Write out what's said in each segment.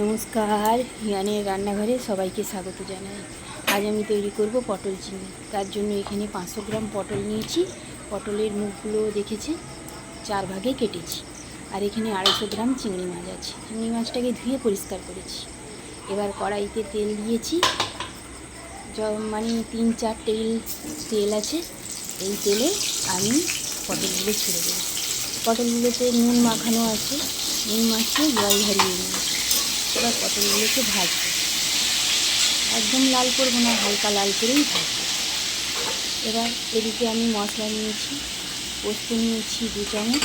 নমস্কার, হিয়ানের রান্নাঘরে সবাইকে স্বাগত জানাই। আজ আমি তৈরি করব পটল চিংড়ি। তার জন্য এখানে পাঁচশো গ্রাম পটল নিয়েছি। পটলের মুখগুলো দেখেছি? চার ভাগে কেটেছি। আর এখানে আড়াইশো গ্রাম চিংড়ি মাছ আছে। চিংড়ি মাছটাকে ধুয়ে পরিষ্কার করেছি। এবার কড়াইতে তেল দিয়েছি। মানে তিন, চার টেবিল তেল আছে। এই তেলে আমি পটলগুলো ছেড়ে দেবো। পটলগুলোতে নুন মাখানো আছে। নুন মাখিয়ে জল ধরিয়ে নিই এবার পটলগুলোকে ভাজবো। একদম লাল করব না, হালকা লাল করেই ভাজবো। এবার এদিকে আমি মশলা নিয়েছি, পোস্ত নিয়েছি দু চামচ,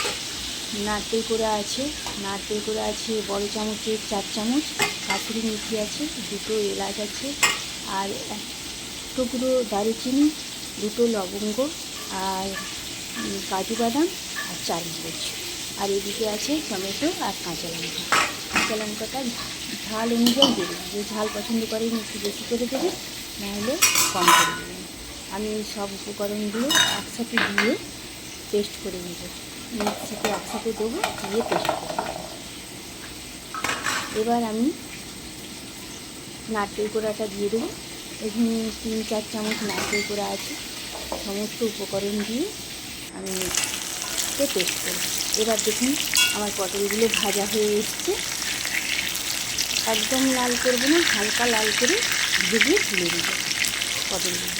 নারকেল করে আছে, নারকেল করে আছে বড় চামচের চার চামচ কাঁচুরি মিঠি আছে, দুটো এলাচ আছে, আর এক টুকরো দারুচিনি, দুটো লবঙ্গ, আর কাজু বাদাম, আর চারমগজ আর এদিকে আছে টমেটো আর কাঁচা লঙ্কা। কাঁচা লঙ্কাটা ঝাল অনুযায়ী দেবে। যে ঝাল পছন্দ করেন একটু বেশি করে দেবে, নাহলে কম করে দেবেন আমি সব উপকরণগুলো একসাথে দিয়ে পেস্ট করে নেব। মিক্সিতে একসাথে দেবো, দিয়ে পেস্ট করে এবার আমি নারকেল কোড়াটা দিয়ে দেবো। এখানে তিন, চার চামচ নারকেল কোড়া আছে। সমস্ত উপকরণ দিয়ে আমি পেস্ট করব। এবার দেখুন, আমার পটলগুলো ভাজা হয়ে এসছে। একদম লাল করব না, হালকা লাল করে ভেজে তুলে দেবো পটলগুলো।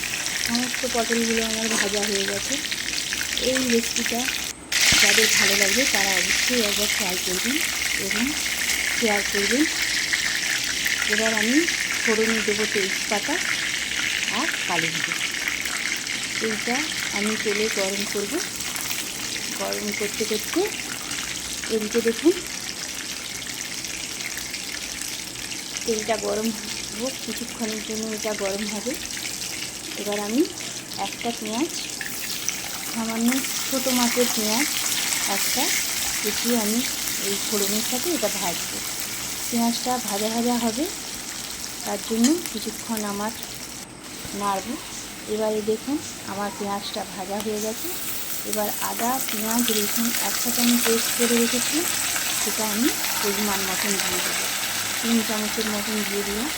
সমস্ত পটলগুলো আমার ভাজা হয়ে গেছে। এই রেসিপিটা যাদের ভালো লাগবে তারা অবশ্যই একবার ট্রাই করবেন এবং শেয়ার করবেন। এবার আমি ফোড়নে দেবো তেজপাতা আর কালো জিরে এইটা আমি তেলে গরম করব। গরম করতে করতে এদিকে দেখুন তেলটা গরম হোক, কিছুক্ষণের জন্য এটা গরম হবে। এবার আমি একটা পেঁয়াজ, সামান্য ছোটো মাছের পেঁয়াজ, একটা কুচিয়ে আমি এই ফোড়নের সাথে এটা ভাজবো। পেঁয়াজটা ভাজা ভাজা হবে, তার জন্য কিছুক্ষণ আমার নাড়ব। এবারে দেখুন, আমার পেঁয়াজটা ভাজা হয়ে গেছে। এবার আদা, পেঁয়াজ, রসুন একসাথে আমি পেস্ট করে রেখেছি, সেটা আমি পরিমাণ মতন দিয়ে দেবো। তিন চামচের মতন দিয়ে দিলাম।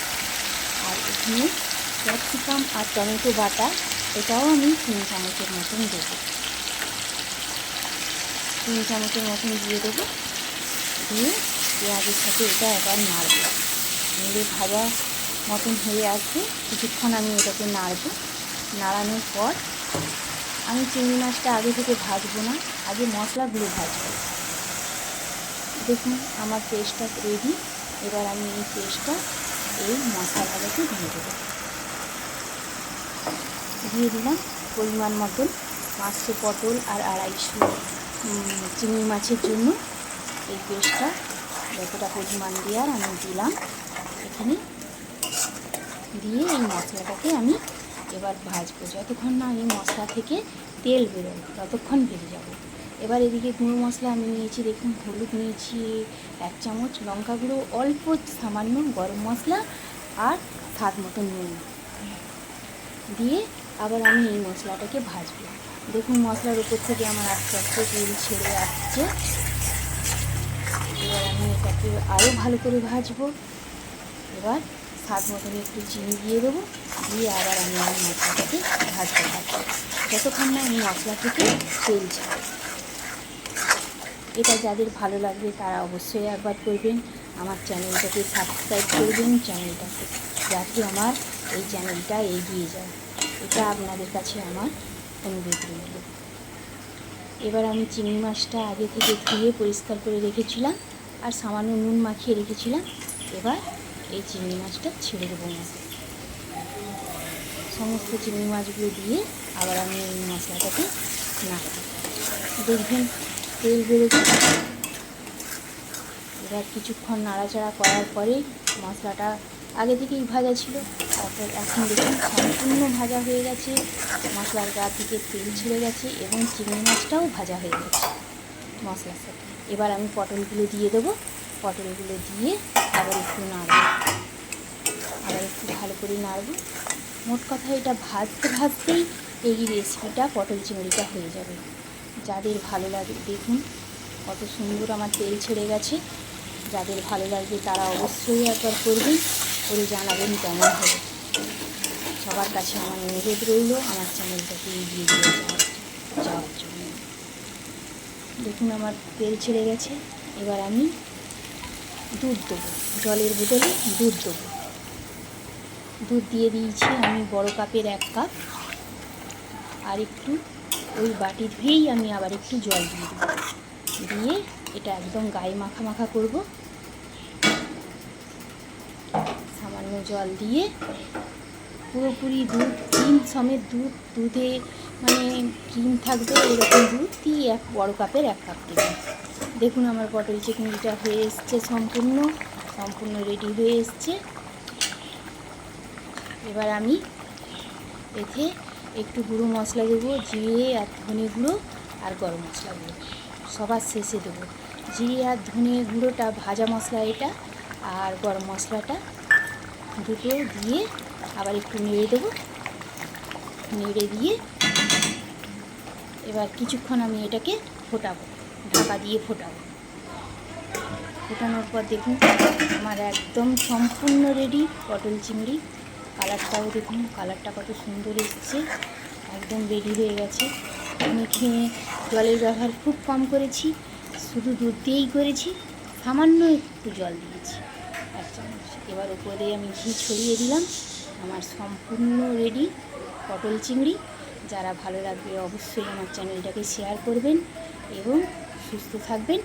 আর এখানে ক্যাপসিকাম আর টমেটো বাটা, এটাও আমি তিন চামচের মতন দেবো। তিন চামচের মতন দিয়ে দেবো। দিয়ে পেঁয়াজের সাথে এটা এবার নাড়বো। নেড়ে ভাজা মতন হয়ে আসবে। কিছুক্ষণ আমি এটাকে নাড়বো। নাড়ানোর পর আমি চিংড়ি মাছটা আগে থেকে ভাজবো না, আগে মশলাগুলো ভাজবো। দেখুন, আমার পেস্টটা রেডি। এবার আমি এই পেস্টটা এই মশলা ভাজাতে দিয়ে দেবো। দিয়ে দিলাম পরিমাণ মতন পাঁচশো পটল আর আড়াইশো চিংড়ি মাছের জন্য এই পেস্টটা। যতটা পরিমাণ দেওয়ার আমি দিলাম। এখানে দিয়ে এই মশলাটাকে আমি এবার ভাজবো। যতক্ষণ না এই মশলা থেকে তেল বেরোয়, ততক্ষণ ভেজে যাব। এবার এদিকে গুঁড়ো মশলা আমি নিয়েছি, দেখুন হলুদ নিয়েছি, এক চামচ লঙ্কা গুঁড়ো, অল্প সামান্য গরম মশলা আর স্বাদ মতো নুন। দিয়ে আবার আমি এই মশলাটাকে ভাজবো। দেখুন মশলার উপর থেকে আমার আস্তে আস্তে তেল ছেড়ে আসছে। এবার আমি এটাকে আরও ভালো করে ভাজবো। এবার স্বাদ মতন একটু চিনি দিয়ে দেবো। দিয়ে আবার আমি এই মশলাটাকে ভাজতে থাকব। যতক্ষণ না এই মশলা থেকে তেল ছাড়ে এটা যাদের ভালো লাগবে তারা অবশ্যই একবার করবেন। আমার চ্যানেলটাকে সাবস্ক্রাইব করবেন চ্যানেলটাকে যাতে আমার এই চ্যানেলটা এগিয়ে যায়। এটা আপনাদের কাছে আমার অনুরোধ রইল। এবার আমি চিংড়ি মাছটা আগে থেকে ধুয়ে পরিষ্কার করে রেখেছিলাম আর সামান্য নুন মাখিয়ে রেখেছিলাম। এবার এই চিংড়ি মাছটা ছেড়ে দেবো মাছে সমস্ত চিংড়ি মাছগুলো দিয়ে আবার আমি এই মশলাটাকে নাড়ব। দেখবেন তেল বেড়েছে। এবার কিছুক্ষণ নাড়াচাড়া করার পরে মশলাটা আগে থেকেই ভাজা ছিল। তারপর এখন দেখুন সম্পূর্ণ ভাজা হয়ে গেছে। মশলার গা থেকে তেল ছিঁড়ে গেছে এবং চিংড়ি মাছটাও ভাজা হয়ে গেছে মশলার সাথে। এবার আমি পটলগুলো দিয়ে দেবো। পটলগুলো দিয়ে আবার একটু নাড়ব। আবার একটু ভালো করে নাড়ব। মোট কথা এটা ভাজতে ভাজতেই এই রেসিপিটা পটল চিংড়িটা হয়ে যাবে। যাদের ভালো লাগে, দেখুন কত সুন্দর আমার তেল ছেড়ে গেছে। যাদের ভালো লাগবে তারা অবশ্যই একবার করবেন, করে জানাবেন কেমন হবে সবার কাছে আমার অনুরোধ রইল, আমার চ্যানেলটাকে এগিয়ে দিয়ে যাওয়ার যাওয়ার জন্য। দেখুন আমার তেল ছেড়ে গেছে, এবার আমি দুধ দেবো, জলের বোতলে দুধ দেবো। দুধ দিয়ে দিয়েছি আমি বড় কাপের এক কাপ, আর একটু ওই বাটি ধুয়েই আমি আবার একটু জল দিয়ে দেবো। দিয়ে এটা একদম গায়ে মাখা মাখা করব। সামান্য জল দিয়ে পুরোপুরি দুধ, ক্রিম সমেত দুধ, দুধে মানে ক্রিম থাকবে এরকম দুধ দিয়ে এক বড় কাপের এক কাপ দেবেন দেখুন আমার পটল চিকনিটা হয়ে এসছে সম্পূর্ণ সম্পূর্ণ রেডি হয়ে এসছে। এবার আমি এতে একটু গুঁড়ো মশলা দেবো, জিরে আর ধনে গুঁড়ো আর গরম মশলা দেবো। সবার শেষে দেবো। জিরে আর ধনে গুঁড়োটা, ভাজা মশলা এটা আর গরম মশলাটা দুটো দিয়ে আবার একটু নেড়ে দেবো। নেড়ে দিয়ে এবার কিছুক্ষণ আমি এটাকে ফোটাবো, ঢাকা দিয়ে ফোটাবো। ফোটানোর পর দেখুন, আমার একদম সম্পূর্ণ রেডি পটল চিংড়ি। কালারটাও দেখুন, কালারটা কত সুন্দর এসছে, একদম রেডি হয়ে গেছে। আমি খেয়ে জলের ব্যবহার খুব কম করেছি, শুধু দুধ দিয়েই করেছি, সামান্য একটু জল দিয়েছি। এক চামচ। এবার উপরে আমি ঘি ছড়িয়ে দিলাম, আমার সম্পূর্ণ রেডি পটল চিংড়ি। যারা ভালো লাগবে অবশ্যই আমার চ্যানেলটাকে শেয়ার করবেন এবং সুস্থ থাকবেন,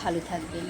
ভালো থাকবেন।